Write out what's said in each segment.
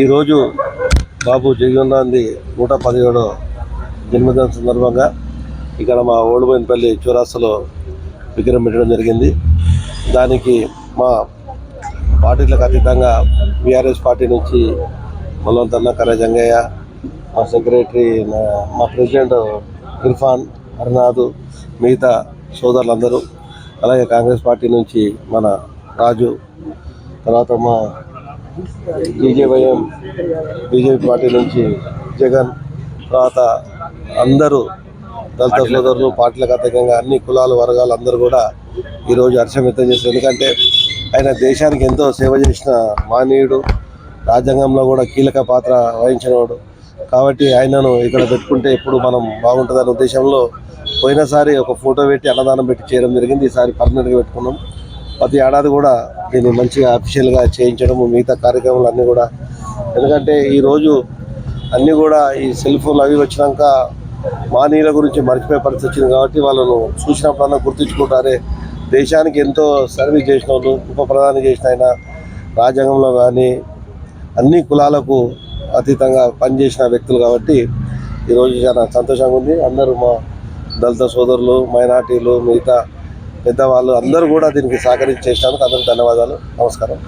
ఈరోజు బాబు జగన్ నూట పదిహేడో జన్మదిన సందర్భంగా ఇక్కడ మా ఓడిపోయినపల్లి చౌరాస్తాలో విగ్రహం పెట్టడం జరిగింది. దానికి మా పార్టీలకు అతీతంగా బీఆర్ఎస్ పార్టీ నుంచి మల్లంతన్న కరజంగయ్య మా సెక్రటరీ మా ప్రెసిడెంట్ ఇర్ఫాన్ హర్నాథ్ మిగతా సోదరులందరూ అలాగే కాంగ్రెస్ పార్టీ నుంచి మన రాజు తర్వాత మా బీజేవైఎం బీజేపీ పార్టీ నుంచి జగన్ తర్వాత అందరూ దళిత సోదరులు పార్టీలకు అతీతంగా అన్ని కులాలు వర్గాలు అందరూ కూడా ఈరోజు హర్షం వ్యక్తం చేశారు. ఎందుకంటే ఆయన దేశానికి ఎంతో సేవ చేసిన మానవుడు రాజ్యాంగంలో కూడా కీలక పాత్ర వహించినవాడు. కాబట్టి ఆయనను ఇక్కడ పెట్టుకుంటే ఎప్పుడు మనం బాగుంటుందనే ఉద్దేశంలో పోయినసారి ఒక ఫోటో పెట్టి అన్నదానం పెట్టి చేయడం జరిగింది. ఈసారి పర్మనెంట్గా పెట్టుకున్నాం. ప్రతి ఏడాది కూడా దీన్ని మంచిగా అఫీషియల్గా చేయించడం మిగతా కార్యక్రమాలు అన్నీ కూడా. ఎందుకంటే ఈరోజు అన్నీ కూడా ఈ సెల్ ఫోన్లు అవి వచ్చినాక మానీయుల గురించి మర్చిపోయే పరిస్థితి వచ్చింది కాబట్టి వాళ్ళను చూసినప్పుడన్నా గుర్తుంచుకుంటారే. దేశానికి ఎంతో సర్వీస్ చేసిన వాళ్ళు ఉప ప్రధాని చేసిన ఆయన రాజ్యాంగంలో కానీ అన్ని కులాలకు అతీతంగా పనిచేసిన వ్యక్తులు కాబట్టి ఈరోజు చాలా సంతోషంగా ఉంది. అందరూ మా దళిత సోదరులు మైనార్టీలు మిగతా పెద్దవాళ్ళు అందరూ కూడా దీనికి సహకరించి చేసినందుకు అందరికి ధన్యవాదాలు. నమస్కారం.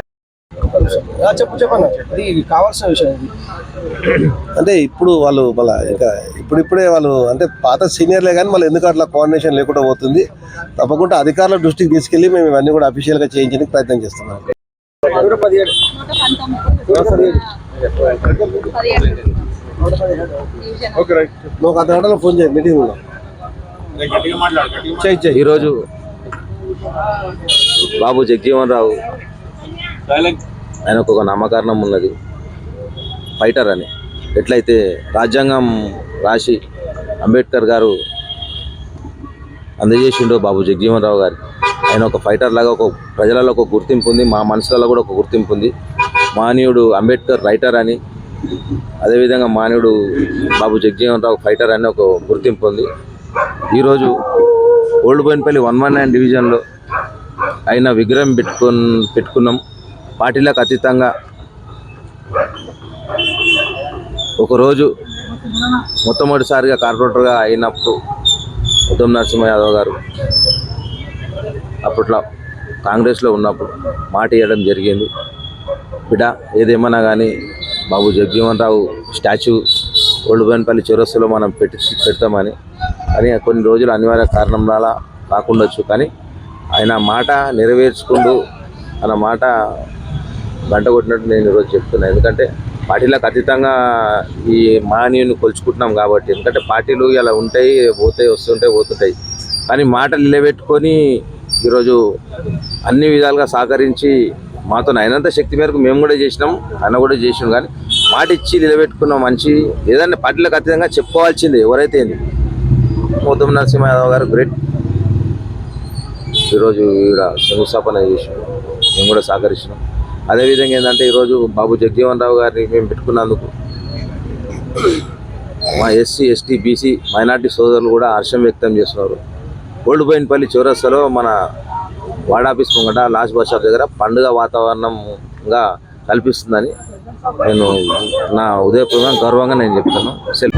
చెప్పు ఇది కావాల్సిన విషయం అంటే ఇప్పుడు వాళ్ళు మళ్ళీ ఇంకా ఇప్పుడిప్పుడే వాళ్ళు అంటే పాత సీనియర్లే కానీ మళ్ళీ ఎందుకు అట్లా కోఆర్డినేషన్ లేకుండా పోతుంది? తప్పకుండా అధికారుల దృష్టికి తీసుకెళ్ళి మేము ఇవన్నీ కూడా అఫీషియల్గా చేయించడానికి ప్రయత్నం చేస్తున్నాం. ఒక అర్ధ గంటలో ఫోన్ చేయి మీటింగ్ ఉన్నాం ఈరోజు బాబు జగజీవన్ రావు. ఆయనకు ఒక నామకారణం ఉన్నది. ఫైటర్ అని. ఎట్లయితే రాజ్యాంగం రాసి అంబేద్కర్ గారు అందజేసిండో బాబు జగజీవన్ రావు గారు. ఆయన ఒక ఫైటర్ లాగా ఒక ప్రజలలో ఒక గుర్తింపు ఉంది మా మనసులలో కూడా ఒక గుర్తింపు ఉంది. మానవుడు అంబేద్కర్ రైటర్ అని. అదేవిధంగా మానవుడు బాబు జగజీవన్ రావు ఫైటర్ అని ఒక గుర్తింపు ఉంది. ఈరోజు old Boinpally one one nine డివిజన్లో అయిన విగ్రహం పెట్టుకు పెట్టుకున్నాం. పార్టీలకు అతీతంగా ఒకరోజు మొట్టమొదటిసారిగా కార్పొరేటర్గా అయినప్పుడు ఉత్తమ్ నరసింహ యాదవ్ గారు అప్పట్లో కాంగ్రెస్లో ఉన్నప్పుడు మాట ఇవ్వడం జరిగింది. బిడ్డ ఏదేమన్నా కానీ బాబు జగజీవన్ రావు స్టాచ్యూ ఓల్డ్ బోయినపల్లి చౌరస్సులో మనం పెట్టి పెడతామని. అని కొన్ని రోజులు అనివార్య కారణం కాకుండా వచ్చు కానీ ఆయన మాట నెరవేర్చుకుంటూ ఆయన మాట గంట కొట్టినట్టు నేను ఈరోజు చెప్తున్నాను ఎందుకంటే పార్టీలకు అతీతంగా ఈ మానవుని కొలుచుకుంటున్నాం కాబట్టి. ఎందుకంటే పార్టీలు ఇలా ఉంటాయి పోతాయి వస్తుంటాయి పోతుంటాయి. కానీ మాటలు నిలబెట్టుకొని ఈరోజు అన్ని విధాలుగా సహకరించి మాతో అయినంత శక్తి మేరకు మేము కూడా చేసినాం ఆయన కూడా చేసినాం కానీ మాట ఇచ్చి నిలబెట్టుకున్నాం మంచి ఏదన్నా పార్టీలకు అతీతంగా చెప్పుకోవాల్సిందే ఎవరైతే. మోతం నరసింహ యాదవ్ గారు గ్రేట్ ఈరోజు ఇక్కడ శంకుస్థాపన చేసినాం. మేము కూడా సహకరిస్తున్నాం. అదేవిధంగా ఏంటంటే ఈరోజు బాబు జగజీవన్ రావు గారిని మేము పెట్టుకున్నందుకు మా ఎస్సీ ఎస్టీ బీసీ మైనార్టీ సోదరులు కూడా హర్షం వ్యక్తం చేస్తున్నారు. ఓల్డ్ బోయినపల్లి చౌరస్తాలో మన వార్డ్ ఆఫీస్ ముంగట లాస్ట్ బస్ దగ్గర పండుగ వాతావరణంగా కల్పిస్తుందని నేను నా ఉదయపూర్వకంగా గర్వంగా నేను చెప్తాను. సెల్